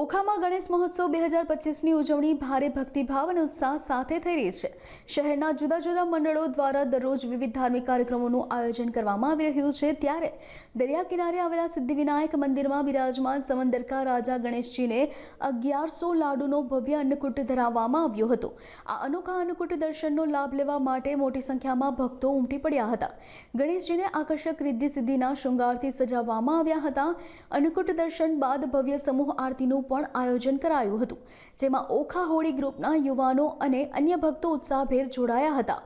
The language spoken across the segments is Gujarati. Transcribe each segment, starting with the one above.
ઓખામાં ગણેશ મહોત્સવ બે હજાર પચીસની ઉજવણી ભારે ભક્તિભાવ અને ઉત્સાહ સાથે થઈ રહી છે. શહેરના જુદા જુદા મંડળો દ્વારા દરરોજ વિવિધ ધાર્મિક કાર્યક્રમોનું આયોજન કરવામાં આવી રહ્યું છે. ત્યારે દરિયા કિનારે આવેલા સિદ્ધિવિનાયક મંદિરમાં બિરાજમાન સમંદરકા રાજા ગણેશજીને અગિયારસો લાડુનો ભવ્ય અન્નકૂટ ધરાવવામાં આવ્યો હતો. આ અનોખા અન્નકૂટ દર્શનનો લાભ લેવા માટે મોટી સંખ્યામાં ભક્તો ઉમટી પડ્યા હતા. ગણેશજીને આકર્ષક રિદ્ધિ સિદ્ધિના શૃંગારથી સજાવવામાં આવ્યા હતા. અન્નકૂટ દર્શન બાદ ભવ્ય સમૂહ આરતીનું પણ આયોજન કરાયું હતું, જેમાં ઓખા હોળી ગ્રુપના યુવાનો અને અન્ય ભક્તો ઉત્સાહભેર જોડાયા હતા.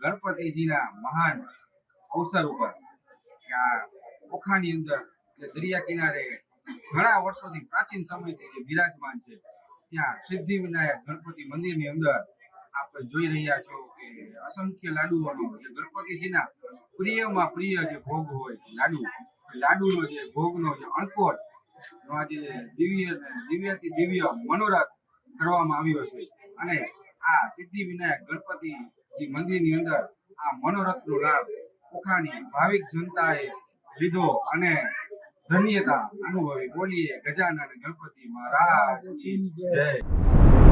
ગણપતિજીના મહાન અવસર ઉપર આ ઓખાની અંદર, કે દરિયા કિનારે ઘણા વર્ષોથી પ્રાચીન સમયથી જે બિરાજમાન છે, ત્યાં સિદ્ધિ વિનાયક ગણપતિ મંદિરની અંદર આપણે જોઈ રહ્યા છો કે અસંખ્ય લાડુઓનો જે ગણપતિજીના પ્રિયમાં પ્રિય જે ભોગ હોય, લાડુ લાડુનો જે ભોગનો જે અણકોટ નો આ જે દિવ્ય, દિવ્યથી દિવ્ય મનોરથ કરવામાં આવ્યો છે. અને આ સિદ્ધિ વિનાયક ગણપતિજી મંદિરની અંદર આ મનોરથનો લાભ ઓખાની ભાવિક જનતાએ લીધો અને ધન્યતા અનુભવી. બોલીએ, ગજાનન ગણપતિ મહારાજ જય.